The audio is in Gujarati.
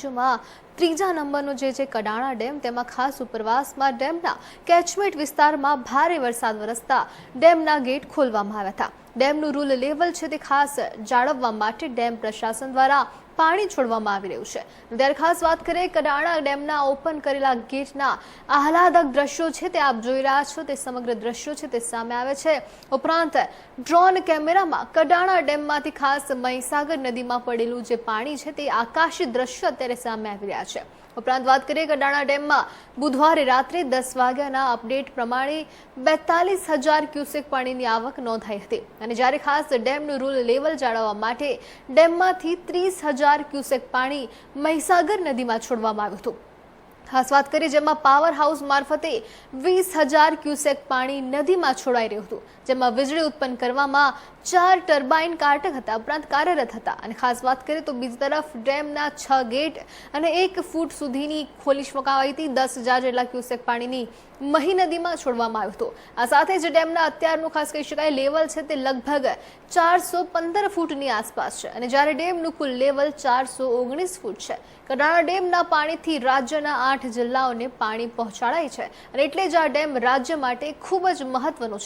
રાજ્યમાં ત્રીજા નંબરનો જે છે કડાણા ડેમ, તેમાં ખાસ ઉપરવાસમાં ડેમના કેચમેન્ટ વિસ્તારમાં ભારે વરસાદ વરસતા ડેમના ગેટ ખોલવામાં આવ્યા હતા. ડેમનું રૂલ લેવલ છે તે ખાસ જાળવવા માટે ડેમ પ્રશાસન દ્વારા પાણી છોડવામાં આવી રહ્યું છે. ત્યારે ખાસ વાત કરીએ, કડાણા ડેમના ઓપન કરેલા ગેટના આહલાદક દ્રશ્યો છે તે આપ જોઈ રહ્યા છો. તે સમગ્ર દ્રશ્યો છે તે સામે આવે છે. ઉપરાંત, ડ્રોન કેમેરામાં કડાણા ડેમમાંથી ખાસ મહીસાગર નદીમાં પડેલું જે પાણી છે તે આકાશી દ્રશ્ય અત્યારે સામે આવી રહ્યા છે. ઉપરાંત વાત કરીએ કડાણા ડેમમાં, બુધવારે રાત્રે દસ વાગ્યાના અપડેટ પ્રમાણે બેતાલીસ હજાર ક્યુસેક પાણીની આવક નોંધાઈ હતી. અને જ્યારે ખાસ ડેમનું રૂલ લેવલ જાળવવા માટે ડેમમાંથી ત્રીસ હજાર ક્યુસેક પાણી મહીસાગર નદીમાં છોડવામાં આવ્યું હતું. ખાસ વાત કરીએ જેમાં પાવર હાઉસ મારફતે વીસ હજાર ક્યુસેક પાણી નદીમાં છોડાઈ રહ્યું હતું, જેમાં વીજળી ઉત્પન્ન કરવામાં ચાર ટર્બાઇન કારટક હતા, ઉપરાંત કાર્યરત હતા. અને ખાસ વાત કરીએ તો બીજી તરફ ડેમના છ ગેટ અને એક ફૂટ સુધીની ખોલી શકાવાઈ હતી, દસ હજાર જેટલા ક્યુસેક પાણીની મહી નદીમાં છોડવામાં આવ્યું હતું. આ સાથે જ ડેમના અત્યારનું ખાસ કહી શકાય, લેવલ છે તે લગભગ ચારસો પંદર ફૂટની આસપાસ છે. અને જ્યારે ડેમનું કુલ લેવલ ચારસો ઓગણીસ ફૂટ છે. કડાણા ડેમના પાણીથી રાજ્યના આઠ જિલ્લાઓને પાણી પહોંચાડાય છે. અને એટલે જ આ ડેમ રાજ્ય માટે ખૂબ જ મહત્વનો